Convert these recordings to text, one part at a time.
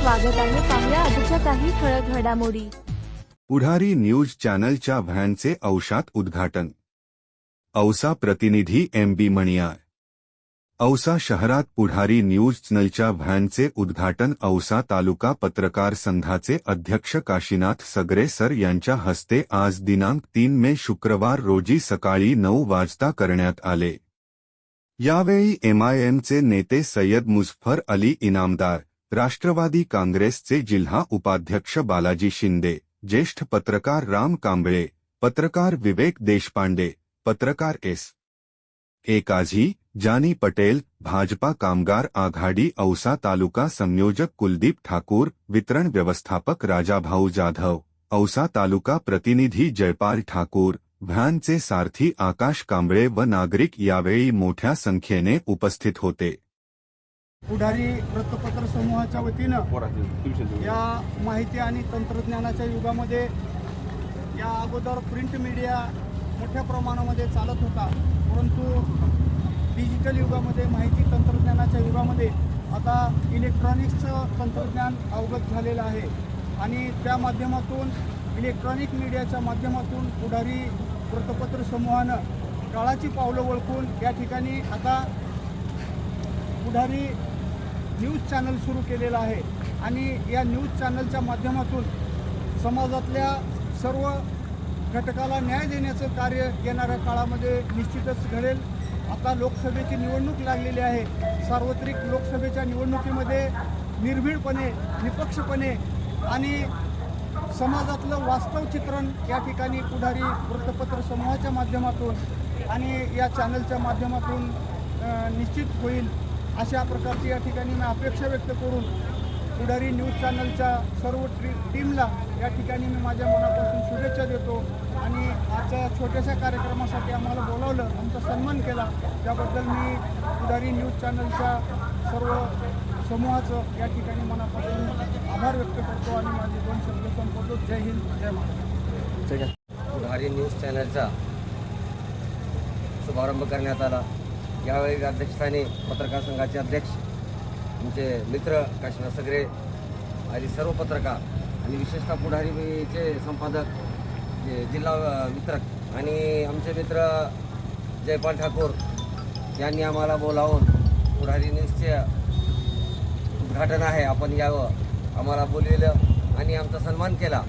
स्वागत आहे पाहुया आजच्या काही ठळक घडामोडी. पुढारी न्यूज चॅनलच्या व्हॅनचे औषात उद्घाटन. औसा प्रतिनिधी एम बी मणियार औसा शहरात पुढारी न्यूज चॅनलच्या व्हॅनचे उद्घाटन औसा तालुका पत्रकार संघाचे अध्यक्ष काशीनाथ सगरे सर यांच्या हस्ते आज दिनांक तीन मे शुक्रवार रोजी सकाळी नऊ वाजता करण्यात आले. यावेळी एमआयएमचे नेते सय्यद मुझफर अली इनामदार राष्ट्रवादी काँग्रेसचे जिल्हा उपाध्यक्ष बालाजी शिंदे, ज्येष्ठ पत्रकार राम कांबळे, पत्रकार विवेक देशपांडे, पत्रकार एस. ए. काझी, जानी पटेल, भाजपा कामगार आघाडी औसा तालुका संयोजक कुलदीप ठाकूर, वितरण व्यवस्थापक राजाभाऊ जाधव, औसा तालुका प्रतिनिधी जयपाल ठाकूर, व्हॅनचे सारथी आकाश कांबळे व नागरिक यावेळी मोठ्या संख्येने उपस्थित होते. पुढारी वृत्तपत्र समूहाच्या वतीनं या माहिती आणि तंत्रज्ञानाच्या युगामध्ये या अगोदर प्रिंट मीडिया मोठ्या प्रमाणामध्ये चालत होता. परंतु डिजिटल युगामध्ये माहिती तंत्रज्ञानाच्या युगामध्ये आता इलेक्ट्रॉनिक्सचं तंत्रज्ञान अवगत झालेलं आहे. आणि त्या माध्यमातून इलेक्ट्रॉनिक मीडियाच्या माध्यमातून पुढारी वृत्तपत्र समूहानं काळाची पावलं ओळखून या ठिकाणी आता पुढारी न्यूज चॅनल सुरू केलेलं आहे. आणि या न्यूज चॅनलच्या माध्यमातून समाजातल्या सर्व घटकाला न्याय देण्याचं कार्य येणाऱ्या काळामध्ये निश्चितच घडेल. आता लोकसभेची निवडणूक लागलेली आहे. सार्वत्रिक लोकसभेच्या निवडणुकीमध्ये निर्भीडपणे निपक्षपणे आणि समाजातलं वास्तव चित्रण या ठिकाणी पुढारी वृत्तपत्र समूहाच्या माध्यमातून आणि या चॅनलच्या माध्यमातून निश्चित होईल. अशा प्रकारची या ठिकाणी मी अपेक्षा व्यक्त करून पुढारी न्यूज चॅनलच्या सर्व ट्री टीमला या ठिकाणी मी माझ्या मनापासून शुभेच्छा देतो. आणि आजच्या छोट्याशा कार्यक्रमासाठी आम्हाला बोलावलं आमचा सन्मान केला त्याबद्दल मी पुढारी न्यूज चॅनलच्या सर्व समूहाचं या ठिकाणी मनापासून आभार व्यक्त करतो आणि माझे दोन शब्द संपवतो. जय हिंद जय महाराष्ट्र. पुढारी न्यूज चॅनलचा शुभारंभ करण्यात आला. यावेळी अध्यक्षस्थानी पत्रकार संघाचे अध्यक्ष आमचे मित्र काशीनाथ सगरे आणि सर्व पत्रकार आणि विशेषतः पुढारीचे संपादक जे जिल्हा वितरक आणि आमचे मित्र जयपाल ठाकूर यांनी आम्हाला बोलावून पुढारी न्यूजचे उद्घाटन आहे. आपण यावं आम्हाला बोलविलं आणि आमचा सन्मान केला.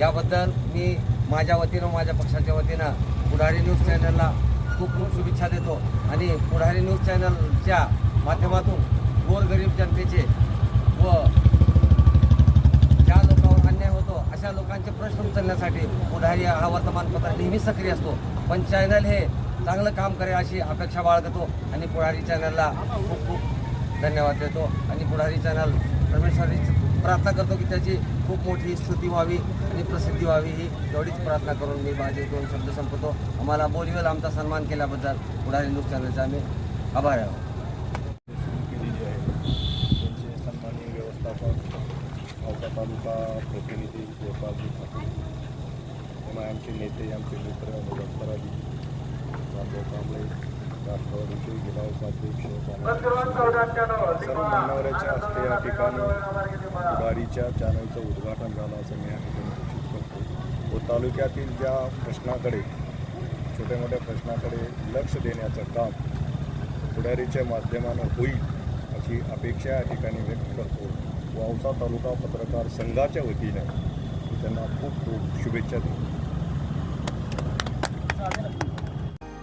याबद्दल मी माझ्या वतीनं माझ्या पक्षाच्या वतीनं पुढारी न्यूज चॅनलला खूप खूप शुभेच्छा देतो. आणि पुढारी न्यूज चॅनलच्या माध्यमातून गोरगरीब जनतेचे व ज्या लोकांवर अन्याय होतो अशा लोकांचे प्रश्न उचलण्यासाठी पुढारी हा वर्तमानपत्र नेहमी सक्रिय असतो. पण चॅनल हे चांगलं काम करेल अशी अपेक्षा बाळगतो. आणि पुढारी चॅनलला खूप खूप धन्यवाद देतो. आणि पुढारी चॅनल परमेश्वरी प्रार्थना करतो की त्याची खूप मोठी स्तुती व्हावी आणि प्रसिद्धी व्हावी. ही एवढीच प्रार्थना करून मी माझे दोन शब्द संपतो आम्हाला बोलवेल आमचा सन्मान केल्याबद्दल पुढारी न्यूज चॅनलचा आम्ही आभार आहोत. केलेली आहे तालुका प्रतिनिधी गोपालजी ठाकूर. आमचे नेते आमचे मित्र राष्ट्रवादीचे जिल्हा उपाध्यक्ष सर्व हस्ते या ठिकाणी पुढारीच्या चॅनलचं उद्घाटन झालं असं मी या ठिकाणी सूचित करतो व तालुक्यातील ज्या प्रश्नाकडे छोट्या मोठ्या प्रश्नाकडे लक्ष देण्याचं काम पुढारीच्या माध्यमानं होईल अशी अपेक्षा या ठिकाणी व्यक्त करतो वावसा तालुका पत्रकार संघाच्या वतीनं त्यांना खूप खूप शुभेच्छा देतो